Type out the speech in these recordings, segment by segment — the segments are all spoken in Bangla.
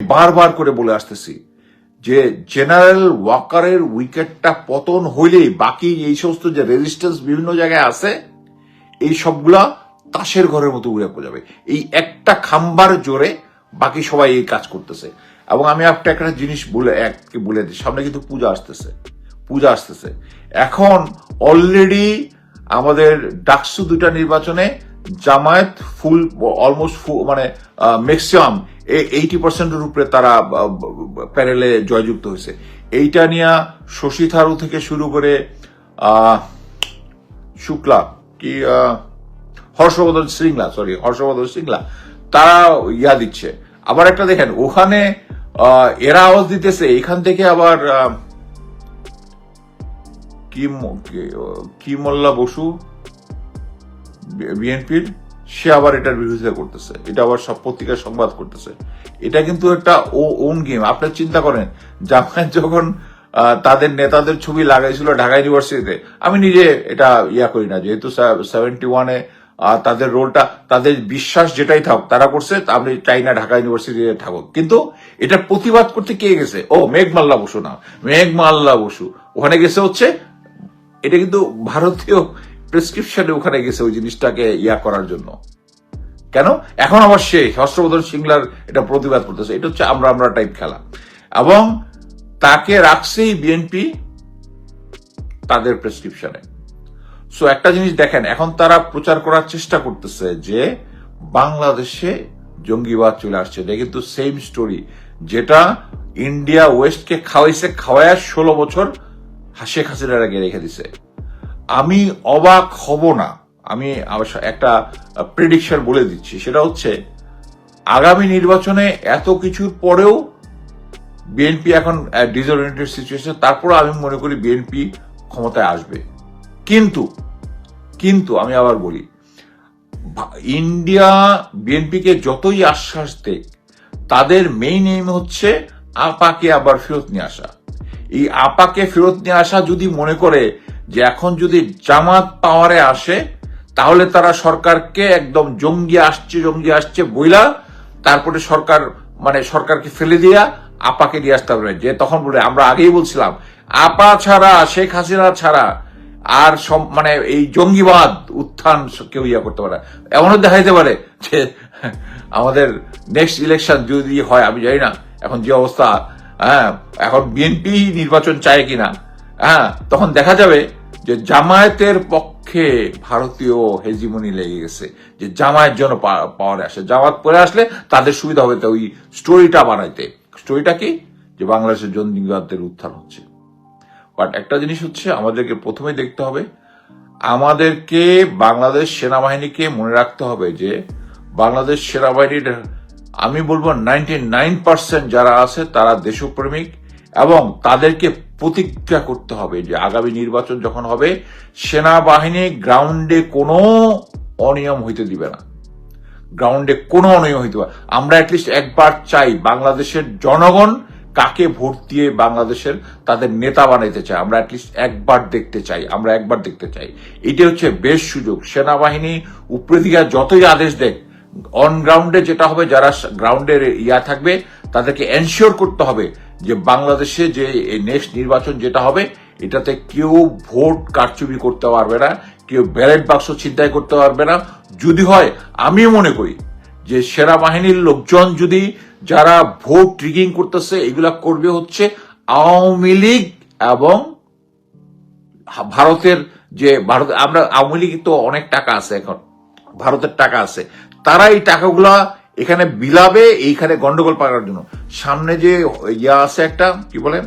বারবার করে বলে আসতেছি যে জেনারেল ওয়াকারের উইকেটটা পতন হইলেই বাকি এই সমস্ত যে রেজিস্ট্যান্স বিভিন্ন জায়গায় আছে, এই সবগুলা তাসের ঘরের মতো উড়ে পড়ে যাবে। এই একটা খাম্বার জোরে বাকি সবাই এই কাজ করতেছে। এবং আমি একটা একটা জিনিস বলে এক বলে দিই, সামনে কিন্তু পূজা আসতেছে পূজা আসতেছে। এখন অলরেডি আমাদের ডাকসু দুটা নির্বাচনে জামায়াত ফুল অলমোস্ট মানে ম্যাক্সিমাম এইটি পার্সেন্টের উপরে তারা প্যানেলে জয়যুক্ত হয়েছে। এইটা নিয়ে শশী থারু থেকে শুরু করে শুক্লা কি হর্ষবর্ধন শৃঙ্গলা সরি হর্ষবর্ধন শৃঙ্গলা তারা ইয়া দিচ্ছে। আবার একটা দেখেন, ওখানে এরা আওয়াজ দিতেছে এখান থেকে আবার কি- কি মোল্লা বসু? বিএনপির সে আবার এটার বিরোধিতা করতেছে। এটা আবার সব পত্রিকার সংবাদ করতেছে। এটা কিন্তু একটা ও ওন গেম আপনি চিন্তা করেন, জামায়াত যখন তাদের নেতাদের ছবি লাগাইছিল ঢাকা ইউনিভার্সিটিতে আমি নিজে এটা ইয়া করি না। যেহেতু সেভেন্টি ওয়ানে তাদের রোলটা তাদের বিশ্বাস যেটাই থাক, তারা করছে, আমি চাই না ঢাকা ইউনিভার্সিটিতে থাকুক। কিন্তু এটা প্রতিবাদ করতে কে গেছে? ও, মেঘ মাল্লা বসু না। মেঘ মাল্লা বসু। ওখানে গেছে হচ্ছে, এটা কিন্তু ভারতীয় প্রেসক্রিপশনে ওখানে গেছে ওই জিনিসটাকে ইয়া করার জন্য। কেন? এখন আবার সে হর্ষবর্ধন সিংলার এটা প্রতিবাদ করতেছে। এটা হচ্ছে আমরা আমরা টাইপ খেলা। এবং তাকে রাখছেই বিএনপি তাদের প্রেসক্রিপশনে সো একটা জিনিস দেখেন, এখন তারা প্রচার করার চেষ্টা করতেছে যে বাংলাদেশে জঙ্গিবাদ চলে আসছে। এটা কিন্তু সেম স্টোরি যেটা ইন্ডিয়া ওয়েস্টকে খাওয়াইছে খাওয়ায় ষোলো বছর শেখ হাসিনার আগে রেখে দিছে। আমি অবাক হব না। আমি একটা প্রেডিকশন বলে দিচ্ছি। সেটা হচ্ছে, আগামী নির্বাচনে এত কিছুর পরেও বিএনপি এখন ডিসঅরিয়েন্টেড সিচুয়েশন তারপরে আমি মনে করি বিএনপি ক্ষমতায় আসবে। কিন্তু কিন্তু আমি আবার বলি ইন্ডিয়া বিএনপিকে যতই আশ্বাস দেয় তাদের মেইন এইম হচ্ছে আপাকে আবার ফেরত নিয়ে আসা। এই আপাকে ফেরত নিয়ে আসা যদি মনে করে যে এখন যদি জামাত পাওয়ারে আসে, তাহলে তারা সরকারকে একদম জঙ্গি আসছে জঙ্গি আসছে বইলা তারপরে সরকার মানে সরকারকে ফেলে দিয়া আপাকে দিয়ে আসতে হবে যে তখন বলে, আমরা আগেই বলছিলাম, আপা ছাড়া, শেখ হাসিনা ছাড়া আর সব- মানে এই জঙ্গিবাদ উত্থান কেউ ইয়া করতে পারে। এমনও দেখা যেতে পারে যে আমাদের নেক্সট ইলেকশন যদি হয়, আমি জানি না এখন যে অবস্থা হ্যাঁ এখন বিএনপি নির্বাচন চায় কিনা হ্যাঁ তখন দেখা যাবে যে জামায়াতের পক্ষে ভারতীয় হেজিমনি লেগে গেছে, যে জামায়াত পা- পাওয়ারে আসে। জামাত পরে আসলে তাদের সুবিধা হবে ওই স্টোরিটা বানাইতে। স্টোরিটা কি? যে বাংলাদেশের জঙ্গিবাদের উত্থান হচ্ছে। বাট একটা জিনিস হচ্ছে, আমাদেরকে প্রথমে দেখতে হবে, আমাদেরকে বাংলাদেশ সেনাবাহিনীকে মনে রাখতে হবে যে বাংলাদেশ সেনাবাহিনীর, আমি বলব নাইনটি নাইন পার্সেন্ট যারা আছে তারা দেশপ্রেমিক এবং তাদেরকে প্রতিজ্ঞা করতে হবে যে আগামী নির্বাচন যখন হবে, সেনাবাহিনী গ্রাউন্ডে কোনো অনিয়ম হইতে দিবে না। গ্রাউন্ডে কোনো অনিয়ম হইতে পারে আমরা অ্যাটলিস্ট একবার চাই বাংলাদেশের জনগণ কাকে ভোট দিয়ে বাংলাদেশের তাদের নেতা বানাইতে চায়। আমরা অ্যাটলিস্ট একবার দেখতে চাই, আমরা একবার দেখতে চাই। এটা হচ্ছে বেশ সুযোগ। সেনাবাহিনী উপরে দিকে যতই আদেশ দেয় অন গ্রাউন্ডে যেটা হবে, যারা গ্রাউন্ডের ইয়া থাকবে, তাদেরকে এনশিওর করতে হবে যে বাংলাদেশে যে নেক্সট নির্বাচন যেটা হবে, এটাতে কেউ ভোট কারচুপি করতে পারবে না, কেউ ব্যালেট বাক্স ছিনতাই করতে পারবে না। যদি হয়, আমি মনে করি যে সেনাবাহিনীর লোকজন যদি যারা ভোট ট্রিগিং করতেছে, এগুলা করবে হচ্ছে আওয়ামী লীগ এবং ভারতের যে ভারত আমরা আওয়ামী লীগ তো অনেক টাকা আছে এখন। ভারতের টাকা আছে। তারা এই টাকাগুলা এখানে বিলাবে এইখানে গন্ডগোল পাকার জন্য। সামনে যে ইয়া আছে একটা, কি বলে?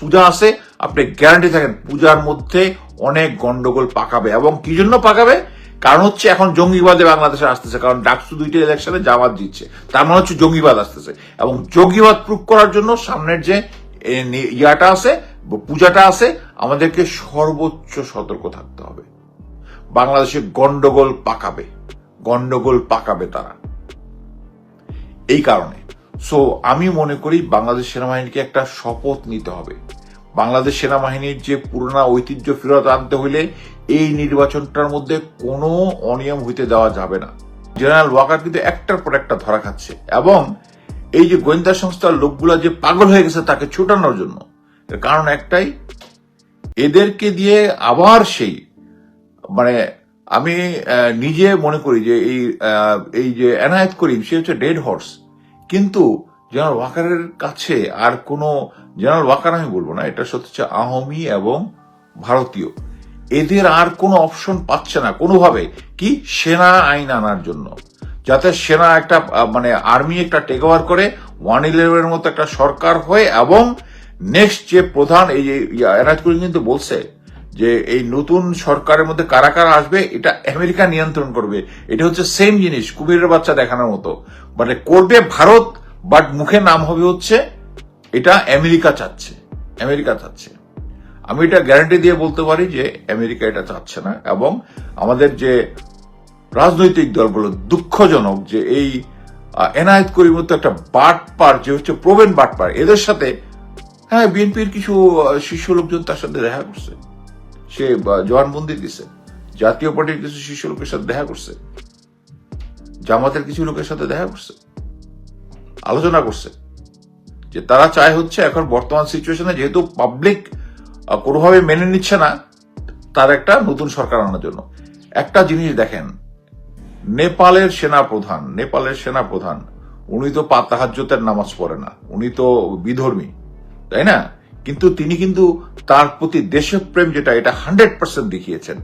পূজা আছে, আপনি গ্যারান্টি থাকেন, পূজার মধ্যে অনেক গন্ডগোল পাকাবে। এবং কি জন্য পাকাবে? কারণ হচ্ছে এখন জঙ্গিবাদে বাংলাদেশে আসতেছে, কারণ ডাকসু দুইটা ইলেকশনে জামাত দিচ্ছে তার মানে হচ্ছে জঙ্গিবাদ আসতেছে। এবং জঙ্গিবাদ প্রুফ করার জন্য সামনের যে ইয়াটা আছে, পূজাটা আছে, আমাদেরকে সর্বোচ্চ সতর্ক থাকতে হবে। বাংলাদেশে গন্ডগোল পাকাবে। গন্ডগোল পাকাবে তারা। এই কারণে। সো আমি মনে করি বাংলাদেশ সেনাবাহিনীকে একটা শপথ নিতে হবে। বাংলাদেশ সেনাবাহিনীর যে পুরোনো ঐতিহ্য ফেরত আনতে হইলে এই নির্বাচনটার মধ্যে কোনো অনিয়ম হইতে দেওয়া যাবে না। জেনারেল ওয়াকার কিন্তু একটার পর একটা ধরা খাচ্ছে এবং এই যে গোয়েন্দা সংস্থার লোকগুলা যে পাগল হয়ে গেছে তাকে ছুটানোর জন্য কারণ একটাই, এদেরকে দিয়ে আবার সেই মানে আমি নিজে মনে করি যে এই এই যে এনায়েত করিম, সে হচ্ছে ডেড হর্স কিন্তু জেনারেল ওয়াকারের কাছে আর কোনো, জেনারেল ওয়াকার আমি বলব না, এটা সত্যি হচ্ছে আহমি এবং ভারতীয়। এদের আর কোনো অপশন পাচ্ছে না কোনোভাবে, কি? সেনা আইন আনার জন্য। যাতে সেনা একটা মানে আর্মি একটা টেক ওভার করে ওয়ান ইলেভেনের মতো একটা সরকার হয়ে এবং নেক্সট যে প্রধান, এই যে এনায়েত করিম কিন্তু বলছে যে এই নতুন সরকারের মধ্যে কারা কারা আসবে, এটা আমেরিকা নিয়ন্ত্রণ করবে। এটা হচ্ছে সেম জিনিস কুমিরের বাচ্চা দেখানোর মতো। মানে করবে ভারত বাট মুখে নাম হবে হচ্ছে, এটা আমেরিকা চাচ্ছে। আমেরিকা চাচ্ছে। আমি এটা গ্যারান্টি দিয়ে বলতে পারি যে আমেরিকা এটা চাচ্ছে না, এবং আমাদের যে রাজনৈতিক দলগুলো দুঃখজনক যে এই এনায়েত করির মতো একটা বাটপার, যে হচ্ছে প্রবীণ বাটপার, এদের সাথে হ্যাঁ বিএনপির কিছু শীর্ষ লোকজন তার সাথে দেখা করছে। সে জবানবন্দি দিছে জাতীয় পার্টির কিছু শীর্ষ লোকের সাথে দেখা করছে, জামাতের কিছু লোকের সাথে দেখা করছে, আলোচনা করছে, যে তারা চায় হচ্ছে এখন বর্তমান সিচুয়েশনে যেহেতু পাবলিক কোনোভাবে মেনে নিচ্ছে না, তার একটা নতুন সরকার আনার জন্য। একটা জিনিস দেখেন, নেপালের সেনা প্রধান নেপালের সেনা প্রধান উনি তো পাতাহাজ্যতের নামাজ পড়ে না, উনি তো বিধর্মী, তাই না? কিন্তু তিনি কিন্তু তার প্রতি দেশপ্রেম যেটা, এটা হান্ড্রেড পার্সেন্ট দেখিয়েছেন।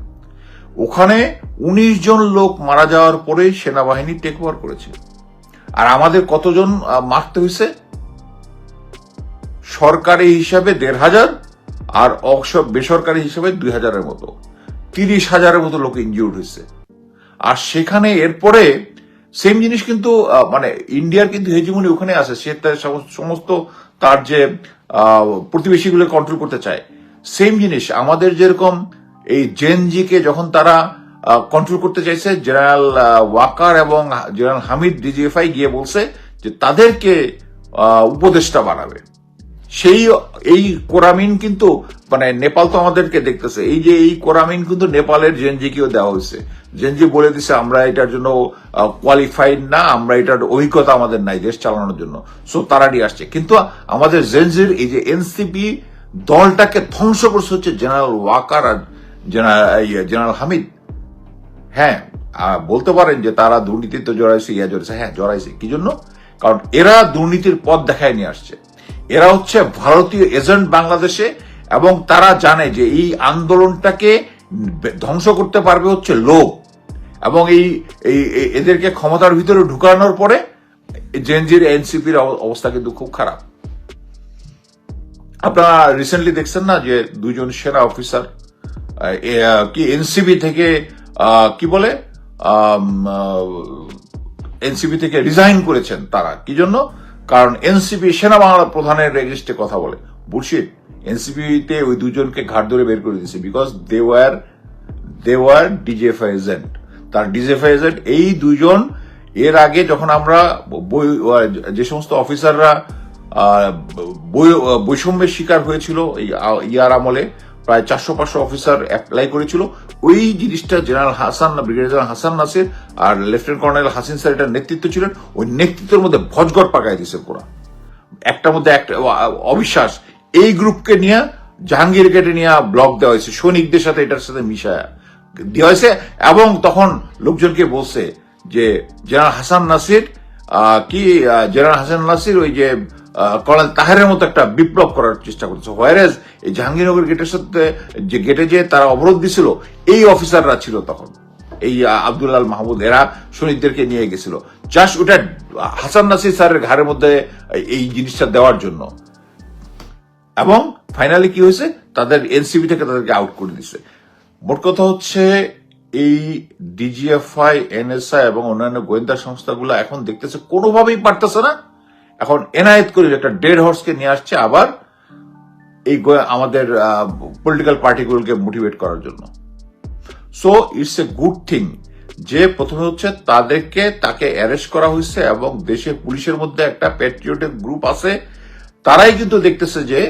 ওখানে উনিশ জন লোক মারা যাওয়ার পরে সেনাবাহিনী টেক ওভার করেছে আর আমাদের কতজন মারতে হয়েছে? সরকারি হিসাবে দেড় হাজার আর অক্ষ- বেসরকারি হিসাবে দুই হাজারের মতো। তিরিশ হাজারের মতো লোক ইনজিউর্ড হয়েছে। আর সেখানে এরপরে সেম জিনিস কিন্তু মানে ইন্ডিয়ার কিন্তু হেজিমনি ওখানে আছে। সে তার সমস্ত তার যে প্রতিবেশীগুলো কন্ট্রোল করতে চায় সেম জিনিস। আমাদের যেরকম এই জেনজিকে যখন তারা কন্ট্রোল করতে চাইছে, জেনারেল ওয়াকার এবং জেনারেল হামিদ ডিজিএফআই গিয়ে বলছে যে তাদেরকে উপদেষ্টা বানাবে। সেই, এই কোরামিন কিন্তু মানে নেপাল তো আমাদেরকে দেখতেছে। এই যে এই কোরামিন কিন্তু নেপালের জেনজিকেও দেওয়া হয়েছে। জেনজি বলে দিছে, আমরা এটার জন্য কোয়ালিফাইড না, আমরা এটার অভিজ্ঞতা আমাদের নাই দেশ চালানোর জন্য। সো তারা নিয়ে আসছে। কিন্তু আমাদের জেনজির এই যে এনসিপি দলটাকে ধ্বংস করছে হচ্ছে জেনারেল ওয়াকার আর জেনারেল হামিদ। হ্যাঁ বলতে পারেন যে তারা দুর্নীতিতে জড়াইছে, ইয়া জড়াইছে। হ্যাঁ জড়াইছে। কি জন্য? কারণ এরা দুর্নীতির পথ দেখায় নিয়ে আসছে। এরা হচ্ছে ভারতীয় এজেন্ট বাংলাদেশে এবং তারা জানে যে এই আন্দোলনটাকে ধ্বংস করতে পারবে হচ্ছে লোক। এবং এই এদেরকে ক্ষমতার ভিতরে ঢুকানোর পরে জেনজির এনসিপির অবস্থা কিন্তু খুব খারাপ। আপনারা রিসেন্টলি দেখছেন না যে দুজন সেনা অফিসার কি এনসিবি থেকে কি বলে এনসিবি থেকে রিজাইন করেছেন তারা। কি জন্য? কারণ এনসিপি সেনা বাংলা প্রধানের রেজিস্টে কথা বলে। বুলশিট এনসিপিতে ওই দুজনকে ঘাট ধরে বের করে দিয়েছে because they were they were DGFI agent তার ডিজেফআই এজেন্ট এই দুজন, এর আগে যখন আমরা বই- যে সমস্ত অফিসাররা বৈষম্যের শিকার হয়েছিল ইয়ার আমলে, প্রায় চারশো পাঁচশো অফিসার অ্যাপ্লাই করেছিল। ওই জিনিসটা general Hasan, brigadier general Hasan Nasir আর লেফটেন্যান্ট কর্নেল হাসিন স্যার এটার নেতৃত্ব ছিলেন। ওই নেতৃত্বের মধ্যে ভজগট পাকায় দিয়েছে পুরা। একটার মধ্যে একটা, অবিশ্বাস এই গ্রুপকে নিয়ে জাহাঙ্গীর গেটে নিয়ে ব্লক দেওয়া হয়েছে। সৈনিকদের সাথে এটার সাথে মিশায়া দেওয়া হয়েছে এবং তখন লোকজনকে বলছে যে, জেনারেল হাসান নাসির কি জেনারেল হাসান নাসির ওই যে কর্নেল তাহেরের মতো একটা বিপ্লব করার চেষ্টা করছে হোয়ারেজ এই জাহাঙ্গীরনগর গেটের সাথে, যে গেটে যে তারা অবরোধ দিছিল, এই অফিসাররা ছিল তখন। এই আব্দুল্লাল মাহমুদ, এরা সৈনিকদেরকে নিয়ে গেছিল। জাস্ট ওটা হাসান নাসির স্যারের ঘাড়ের মধ্যে এই জিনিসটা দেওয়ার জন্য। এবং ফাইনালি কি হয়েছে? তাদের এনসিবি থেকে তাদেরকে আউট করে দিছে মোট কথা হচ্ছে, এই ডিজিএফআই এনএসআই এবং অন্যান্য গোয়েন্দা সংস্থাগুলো এখন দেখতেছে কোনোভাবেই পারতেছে না। এখন এনায়েত করে একটা ডেড হর্সকে নিয়ে আসছে আবার এই আমাদের পলিটিক্যাল পার্টিগুলোকে মোটিভেট করার জন্য। So it's a good thing যে প্রথমে হচ্ছে তাদেরকে, তাকে অ্যারেস্ট করা হয়েছে এবং দেশের পুলিশের মধ্যে একটা প্যাট্রিয়টিক গ্রুপ আছে। তারাই কিন্তু দেখতেছে যে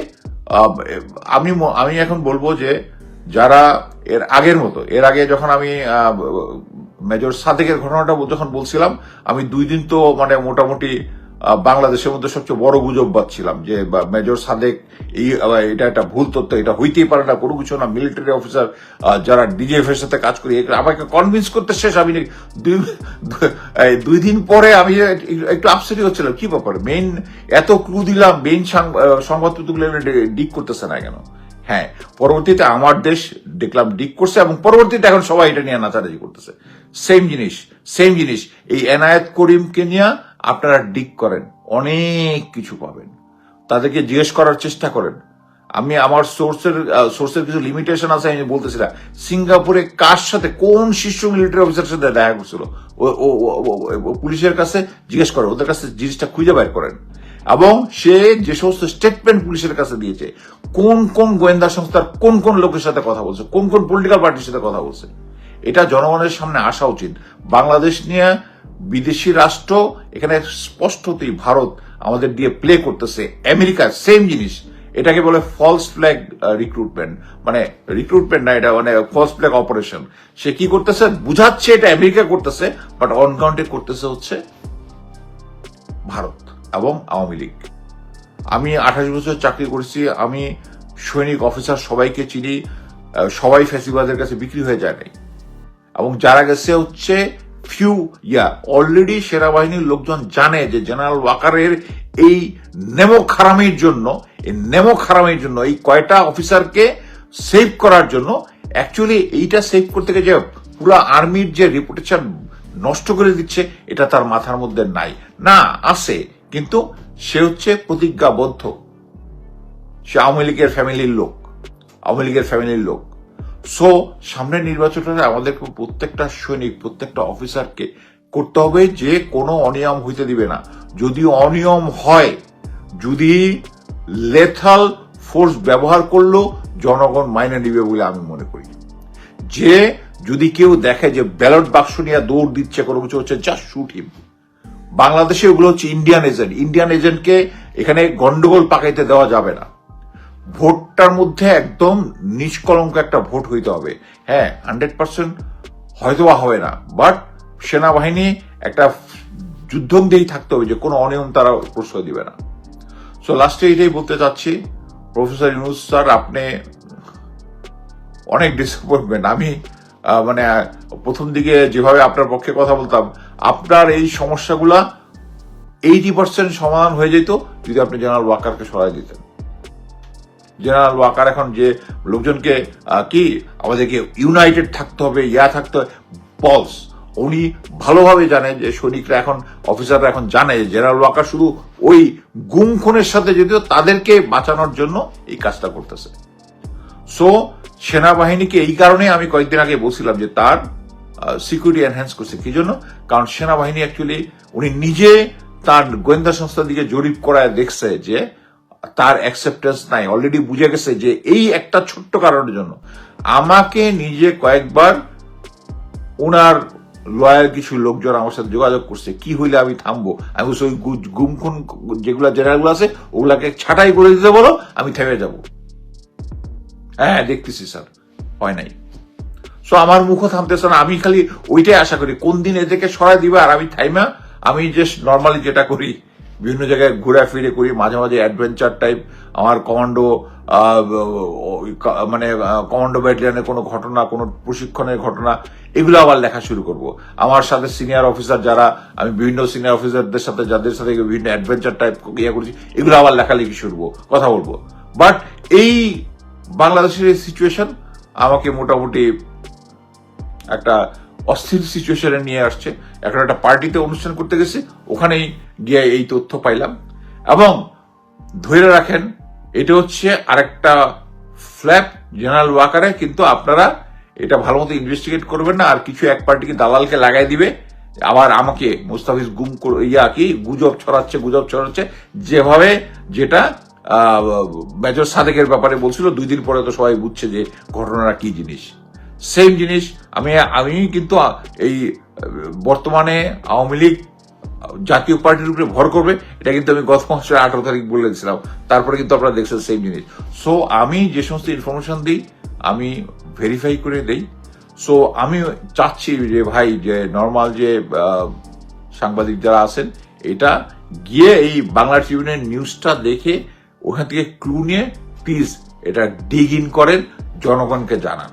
আমি আমি এখন বলব যে, যারা এর আগের মতো, এর আগে যখন আমি মেজর সাদেকের ঘটনাটা যখন বলছিলাম, আমি দুই দিন তো মানে মোটামুটি বাংলাদেশের মধ্যে সবচেয়ে বড় গুজববাদ ছিলাম যে মেজর সাদেক, এই এটা একটা ভুল তথ্য, এটা হইতেই পারে না, কোনো কিছু না। মিলিটারি অফিসার যারা ডিজিএফ এর সাথে কাজ করি আমাকে কনভিন্স করতে শেষ আমি দুই দিন পরে আমি একটু আপসেটই হচ্ছিলাম। কি ব্যাপার? মেইন এত ক্লু দিলাম মেইন সংবাদপত্রগুলো ডিক করতেছে না কেন? হ্যাঁ পরবর্তীতে আমার দেশ দেখলাম ডিক করছে এবং পরবর্তীতে এখন সবাই এটা নিয়ে নাচানাচি করতেছে। সেম জিনিস সেম জিনিস। এই এনায়েত করিমকে নিয়ে আপনারা ডিক করেন, অনেক কিছু পাবেন। তাদেরকে জিজ্ঞেস করার চেষ্টা করেন। আমি আমার সোর্সের সোর্সের কিছু লিমিটেশন আছে, আমি বলতেছিলাম সিঙ্গাপুরে কার সাথে, কোন শীর্ষ মিলিটারি অফিসারের সাথে দেখা করছিল? পুলিশের কাছে জিজ্ঞেস করে, ওদের কাছে জিনিসটা খুঁজে বের করেন। এবং সে যে সমস্ত স্টেটমেন্ট পুলিশের কাছে দিয়েছে, কোন কোন গোয়েন্দা সংস্থার কোন কোন লোকের সাথে কথা বলছে, কোন কোন পলিটিক্যাল পার্টির সাথে কথা বলছে, এটা জনগণের সামনে আসা উচিত। বাংলাদেশ নিয়ে বিদেশি রাষ্ট্র, এখানে স্পষ্টতই ভারত আমাদের দিয়ে প্লে করতেছে। আমেরিকা সেম জিনিস। এটাকে বলে ফলস ফ্ল্যাগ রিক্রুটমেন্ট মানে রিক্রুটমেন্ট না, এটা মানে ফলস ফ্ল্যাগ অপারেশন সে কি করতেছে? বুঝাচ্ছে এটা আমেরিকা করতেছে বাট অন গ্রাউন্ডে করতেছে হচ্ছে ভারত এবং আওয়ামী লীগ। আমি আঠাশ বছর চাকরি করেছি, আমি সৈনিক অফিসার সবাইকে চিনি সবাই ফ্যাসিবাদের কাছে বিক্রি হয়ে যায় নাই। এবং যারা গেছে হচ্ছে ফিউ ইয়া অলরেডি সেনাবাহিনীর লোকজন জানে যে জেনারেল ওয়াকারের এই নেমো খারামির জন্য, এই নেমো খারামির জন্য, এই কয়টা অফিসারকে সেভ করার জন্য অ্যাকচুয়ালি এইটা সেভ করতে গিয়ে যে পুরো আর্মির যে রিপুটেশন নষ্ট করে দিচ্ছে, এটা তার মাথার মধ্যে নাই। না, আছে, কিন্তু সে হচ্ছে প্রতিজ্ঞাবদ্ধ। সে আওয়ামী লীগের ফ্যামিলির লোক, আওয়ামী লীগের ফ্যামিলির লোক। সো সামনের নির্বাচনে আমাদের প্রত্যেকটা সৈনিক, প্রত্যেকটা অফিসারকে করতে হবে যে কোনো অনিয়ম হইতে দিবে না। যদি অনিয়ম হয়, যদি লেথাল ফোর্স ব্যবহার করলেও জনগণ মাইনে নিবে বলে আমি মনে করি। যে যদি কেউ দেখে যে ব্যালট বাক্স নিয়ে দৌড় দিচ্ছে, কোনো কিছু হচ্ছে জাস্ট শুট হিম বাংলাদেশে ওগুলো হচ্ছে ইন্ডিয়ান এজেন্ট ইন্ডিয়ান এজেন্টকে এখানে গন্ডগোল পাকাইতে দেওয়া যাবে না। ভোটটার মধ্যে একদম নিষ্কলঙ্ক একটা ভোট হইতে হবে। হ্যাঁ হান্ড্রেড পার্সেন্ট হয়তো বা হবে না বাট সেনাবাহিনী একটা যুদ্ধম দিয়েই থাকতে হবে যে কোনো অনিয়ম তারা প্রশ্রয় দিবে না। সো লাস্টে এটাই বলতে চাচ্ছি প্রফেসর ইউনুস স্যার আপনি অনেক ডিসঅ্যাপয়েন্টমেন্ট আমি মানে প্রথম দিকে যেভাবে আপনার পক্ষে কথা বলতাম, আপনার এই সমস্যাগুলা এইটি পার্সেন্ট সমাধান হয়ে যেত যদি আপনি জেনারেল ওয়াকারকে সরাই দিতেন। জেনারেল ওয়াকার এখন যে লোকজনকে কি আমাদেরকে ইউনাইটেড থাকতে হবে, ইয়া থাকতে হবে বলস উনি ভালোভাবে জানে যে সৈনিকরা এখন অফিসাররা এখন জানে যে জেনারেল ওয়াকার শুধু ওই গুম খুনের সাথে যদিও তাদেরকে বাঁচানোর জন্য এই কাজটা করতেছে। সো সেনাবাহিনীকে এই কারণে আমি কয়েকদিন আগে বলছিলাম যে তার সিকিউরিটি এনহ্যান্স করছে। কি জন্য? কারণ সেনাবাহিনী অ্যাকচুয়ালি উনি নিজে তার গোয়েন্দা সংস্থা দিকে জরিপ করায় দেখছে যে তার অ্যাকসেপ্টেন্স নাই। অলরেডি বুঝে গেছে যে এই একটা ছোট্ট কারণের জন্য। আমাকে নিজে কয়েকবার ওনার লয়ার কিছু লোকজন আমার সাথে যোগাযোগ করছে। কি হইলে আমি থামবো? আমি ওই গু- গুম খুন যেগুলা জেনারেলগুলো আছে, ওগুলাকে ছাটাই করে দিতে বলো, আমি থেমে যাব। হ্যাঁ দেখতেছি স্যার। হয় নাই। সো আমার মুখও থামতেছে না। আমি খালি ওইটাই আশা করি। কোন দিন এদেরকে সরাই দিবে আর আমি থাইমা, আমি জাস্ট নর্মালি যেটা করি বিভিন্ন জায়গায় ঘুরে ফিরে করি, মাঝে মাঝে অ্যাডভেঞ্চার টাইপ আমার কমান্ডো মানে কমান্ডো ব্যাটালিয়নের কোনো ঘটনা, কোনো প্রশিক্ষণের ঘটনা, এগুলো আবার লেখা শুরু করব। আমার সাথে সিনিয়র অফিসার যারা, আমি বিভিন্ন সিনিয়র অফিসারদের সাথে, যাদের সাথে বিভিন্ন অ্যাডভেঞ্চার টাইপ ইয়ে করছি, এগুলো আবার লেখালেখি শুরু কথা বলব। বাট এই বাংলাদেশের সিচুয়েশন আমাকে মোটামুটি একটা অস্থির সিচুয়েশনে নিয়ে আসছে। এখন একটা পার্টিতে অনুষ্ঠান করতে গেছি, ওখানেই গিয়ে এই তথ্য পাইলাম। এবং ধরে রাখেন, এটা হচ্ছে আরেকটা ফ্ল্যাপ জেনারেল ওয়াকারে কিন্তু আপনারা এটা ভালো মতো ইনভেস্টিগেট করবেন না, আর কিছু এক পার্টিকে দালালকে লাগাই দিবে। আবার আমাকে মুস্তাফিজ গুম ইয়া কি, গুজব ছড়াচ্ছে গুজব ছড়াচ্ছে, যেভাবে যেটা মেজর সাদেকের ব্যাপারে বলছিল, দুই দিন পরে তো সবাই বুঝছে যে ঘটনাটা কি জিনিস। সেম জিনিস। আমি আমি কিন্তু এই বর্তমানে আওয়ামী লীগ, জাতীয় পার্টির উপরে ভর করবে। এটা কিন্তু আমি গত মাসের আঠারো তারিখ বলেছিলাম তারপরে কিন্তু আপনারা দেখছেন সেম জিনিস। সো আমি যে সমস্ত ইনফরমেশন দিই, আমি ভেরিফাই করে দেই। সো আমি চাচ্ছি যে, ভাই, যে নর্মাল যে সাংবাদিক যারা আছেন, এটা গিয়ে এই বাংলা ট্রিবিউনের নিউজটা দেখে, ওখান থেকে ক্লু নিয়ে প্লিজ এটা ডিগ ইন করেন, জনগণকে জানান।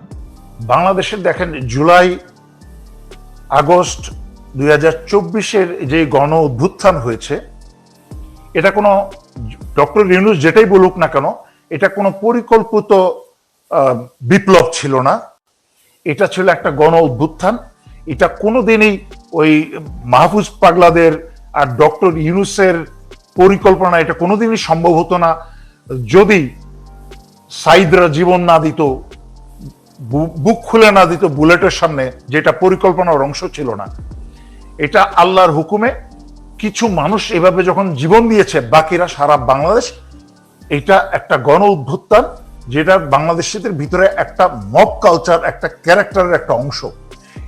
বাংলাদেশের দেখেন, জুলাই, আগস্ট দুই হাজার চব্বিশের যে গণ অভ্যুত্থান হয়েছে, এটা কোনো ডক্টর ইউনুস যেটাই বলুক না কেন, এটা কোনো পরিকল্পিত বিপ্লব ছিল না। এটা ছিল একটা গণ অভ্যুত্থান। এটা কোনোদিনই ওই মাহফুজ পাগলাদের আর ডক্টর ইউনুসের পরিকল্পনা, এটা কোনোদিনই সম্ভব হতো না। যদি সাইদরা জীবন না দিত বুক খুলে না দিত বুলেটের সামনে, যেটা পরিকল্পনার অংশ ছিল না। এটা আল্লাহর হুকুমে কিছু মানুষ এভাবে যখন জীবন দিয়েছে, বাকিরা সারা বাংলাদেশ, এটা একটা গণ উদ্ভুত্থান, যেটা বাংলাদেশিদের ভিতরে একটা মব কালচার, একটা ক্যারেক্টারের একটা অংশ।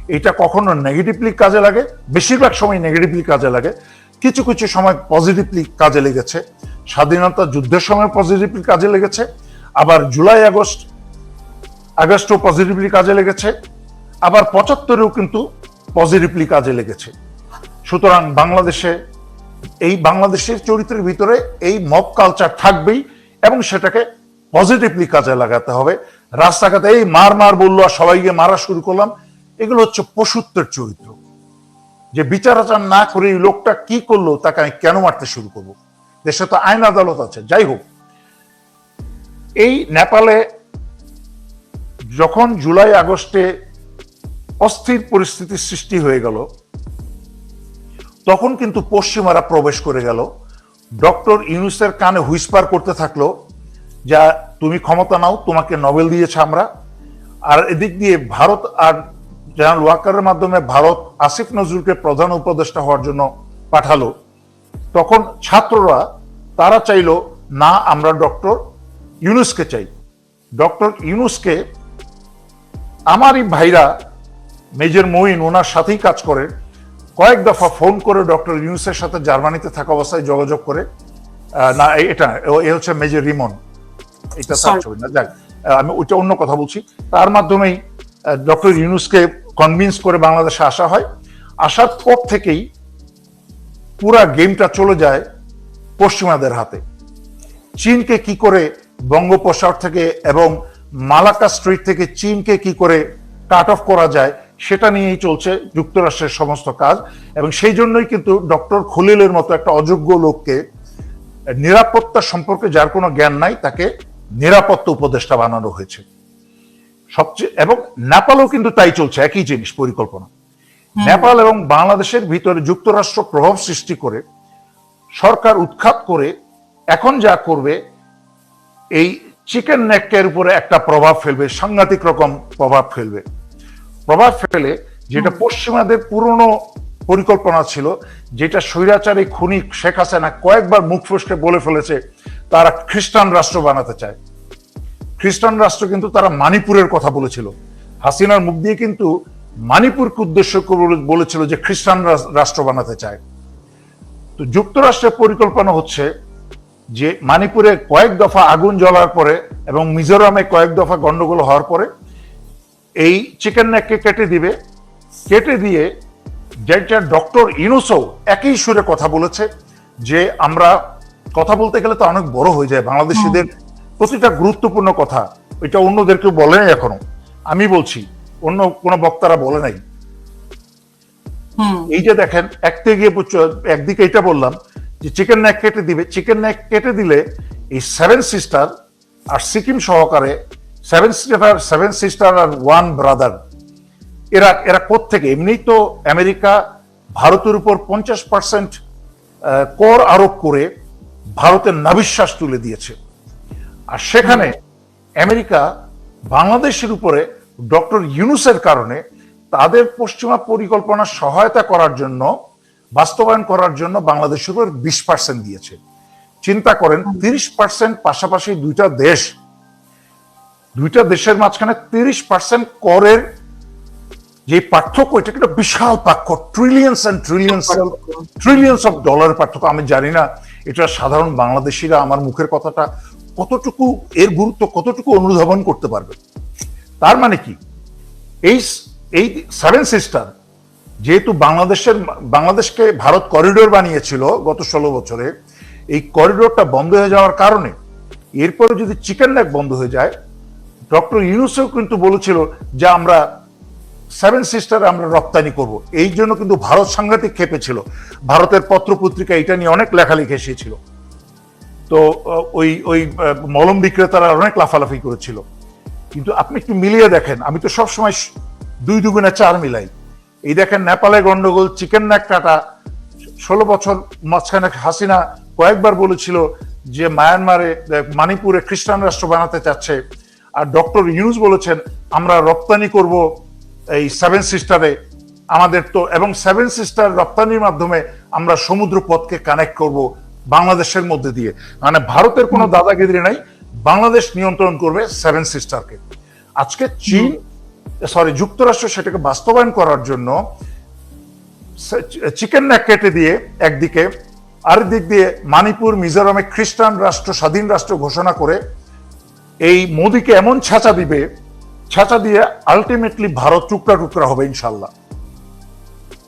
এটা কখনো নেগেটিভলি কাজে লাগে, বেশিরভাগ সময় নেগেটিভলি কাজে লাগে। কিছু কিছু সময় পজিটিভলি কাজে লেগেছে। স্বাধীনতা যুদ্ধের সময় পজিটিভলি কাজে লেগেছে। আবার জুলাই আগস্ট আগস্টও পজিটিভলি কাজে লেগেছে, আবার পঁচাত্তরেও কিন্তু পজিটিভলি কাজে লেগেছে। সুতরাং বাংলাদেশে, এই বাংলাদেশের চরিত্রের ভিতরে এই মব কালচার থাকবেই এবং সেটাকে পজিটিভলি কাজে লাগাতে হবে। রাস্তাঘাটে এই মার মার বলল আর সবাইকে মারা শুরু করলাম, এগুলো হচ্ছে পশুত্বের চরিত্র। যে বিচার আচার না করে এই লোকটা কি করল, তাকে আমি কেন মারতে শুরু করব? দেশে তো আইন আদালত আছে, যাই হোক। এই নেপালে যখন জুলাই আগস্টে অস্থির পরিস্থিতির সৃষ্টি হয়ে গেল, তখন কিন্তু পশ্চিমারা প্রবেশ করে গেল। ডক্টর ইউনুসের কানে হুইসপার করতে থাকল যা, তুমি ক্ষমতা নাও, তোমাকে নোবেল দিয়েছে আমরা। আর এদিক দিয়ে ভারত আর জেনারেল ওয়াকারের মাধ্যমে ভারত আসিফ নজরুলকে প্রধান উপদেষ্টা হওয়ার জন্য পাঠালো। তখন ছাত্ররা, তারা চাইলো, না, আমরা ডক্টর ইউনুসকে চাই। ডক্টর ইউনুসকে আমারই ভাইরা মেজর মঈন ওনার সাথেই কাজ করে। কয়েক দফা ফোন করে ডক্টর ইউনুসের সাথে জার্মানিতে থাকা অবস্থায় যোগাযোগ করে। না এটা এ হচ্ছে মেজর রিমন। এটা তার ছবি না যাক আমি ওইটা অন্য কথা বলছি। তার মাধ্যমেই ডক্টর ইউনুসকে কনভিন্স করে বাংলাদেশে আসা হয়। আসার পর থেকেই পুরা গেমটা চলে যায় পশ্চিমাদের হাতে। চীনকে কি করে বঙ্গোপসাগর থেকে এবং মালাকা স্ট্রিট থেকে চীনকে কি করে কাট অফ করা যায় সেটা নিয়েই চলছে যুক্তরাষ্ট্রের সমস্ত কাজ। এবং সেই জন্যই কিন্তু ডক্টর খলিলের মতো একটা অযোগ্য লোককে নিরাপত্তা সম্পর্কে যার কোনো জ্ঞান নাই তাকে নিরাপত্তা উপদেষ্টা বানানো হয়েছে। সবচেয়ে এবং নেপালও কিন্তু তাই চলছে একই জিনিস পরিকল্পনা। নেপাল এবং বাংলাদেশের ভিতরে যুক্তরাষ্ট্র প্রভাব সৃষ্টি করে সরকার উৎখাত করে এখন যা করবে এই চিকেন নেকের উপরে একটা প্রভাব ফেলবে, সাংঘাতিক রকম প্রভাব ফেলবে। প্রভাব ফেলে যেটা পশ্চিমাদের পুরনো পরিকল্পনা ছিল, যেটা স্বৈরাচারী খুনি শেখ হাসিনা কয়েকবার মুখ ফসকে বলে ফেলেছে, তারা খ্রিস্টান রাষ্ট্র বানাতে চায়। খ্রিস্টান রাষ্ট্র কিন্তু তারা মানিপুরের কথা বলেছিল। হাসিনার মুখ দিয়ে কিন্তু মানিপুরকে উদ্দেশ্য করে বলেছিল যে খ্রিস্টান রাস- রাষ্ট্র বানাতে চায়। তো যুক্তরাষ্ট্রের পরিকল্পনা হচ্ছে যে মানিপুরে কয়েক দফা আগুন জ্বলার পরে এবং মিজোরামে কয়েক দফা গন্ডগোল হওয়ার পরে এই চিকেন নেককে কেটে দিবে। কেটে দিয়ে যেটা ডক্টর ইনুসো একই সুরে কথা বলেছে যে আমরা কথা বলতে গেলে তো অনেক বড় হয়ে যায় বাংলাদেশিদের। প্রতিটা গুরুত্বপূর্ণ কথা এটা অন্যদেরকে বলে নাই এখনও। আমি বলছি অন্য কোনো বক্তারা বলে নাই। এই যে দেখেন একতে গিয়ে একদিকে এটা বললাম যে চিকেন নেক কেটে দিবে চিকেন নেক কেটে দিলে এই সেভেন সিস্টার আর সিকিম সহকারে সেভেন সিস্টার সেভেন সিস্টার আর ওয়ান ব্রাদার এরা এরা থেকে এমনি তো আমেরিকা ভারতের উপর পঞ্চাশ পার্সেন্ট কর আরোপ করে ভারতের নাবিশ্বাস তুলে দিয়েছে। আর সেখানে আমেরিকা বাংলাদেশের উপরে ডক্টর ইউনুসের কারণে তাদের পশ্চিমা পরিকল্পনা সহায়তা করার জন্য বাস্তবায়ন করার জন্য বাংলাদেশ উপর বিশ পার্সেন্ট দিয়েছে। চিন্তা করেন, তিরিশ পার্সেন্ট পাশাপাশি দুইটা দেশ, দুইটা দেশের মাঝখানে তিরিশ পার্সেন্ট করের যে পার্থক্য এটা একটা বিশাল পার্থক্য trillions and trillions trillions of dollar পার্থক্য। আমি জানি না, এটা সাধারণ বাংলাদেশিরা আমার মুখের কথাটা কতটুকু এর গুরুত্ব, কতটুকু অনুধাবন করতে পারবে। তার মানে কি? এই এই সেভেন সিস্টার যেহেতু বাংলাদেশের, বাংলাদেশকে ভারত করিডোর বানিয়েছিল গত ষোলো বছরে, এই করিডোরটা বন্ধ হয়ে যাওয়ার কারণে, এরপরে যদি চিকেন নেক বন্ধ হয়ে যায় ডক্টর ইউনুসও কিন্তু বলেছিল যে আমরা সেভেন সিস্টার আমরা রপ্তানি করব। এই জন্য কিন্তু ভারত সাংঘাতিক খেপেছিল ভারতের পত্র পত্রিকা এটা নিয়ে অনেক লেখালেখি এসেছিল। তো ওই ওই মলম বিক্রেতারা অনেক লাফালাফি করেছিল। কিন্তু আপনি একটু মিলিয়ে দেখেন, আমি তো সবসময় দুই দুগুণে চার মিলাই। এই দেখেন নেপালে গন্ডগোল, চিকেন নেক কাটা ষোলো বছর মাঝখানে হাসিনা কয়েকবার বলেছিল যে মায়ানমারে মানিপুরে খ্রিস্টান রাষ্ট্র বানাতে চাচ্ছে। আর ডক্টর ইউনুস বলেছেন, আমরা রপ্তানি করব এই সেভেন সিস্টারে। আমাদের তো, এবং সেভেন সিস্টার রপ্তানির মাধ্যমে আমরা সমুদ্র পথকে কানেক্ট করব বাংলাদেশের মধ্যে দিয়ে। মানে ভারতের কোনো দাদাগিরি নাই, বাংলাদেশ নিয়ন্ত্রণ করবে সেভেন সিস্টারকে। আজকে চীন সরি যুক্তরাষ্ট্র সেটাকে বাস্তবায়ন করার জন্য চিকেন ন্যাক কেটে দিয়ে একদিকে আরেকদিক দিয়ে মানিপুর, মিজোরামে খ্রিস্টান রাষ্ট্র, স্বাধীন রাষ্ট্র ঘোষণা করে এই মোদিকে এমন ছাঁচা দিবে, ছাঁচা দিয়ে আলটিমেটলি ভারত টুকরা টুকরা হবে ইনশাল্লাহ।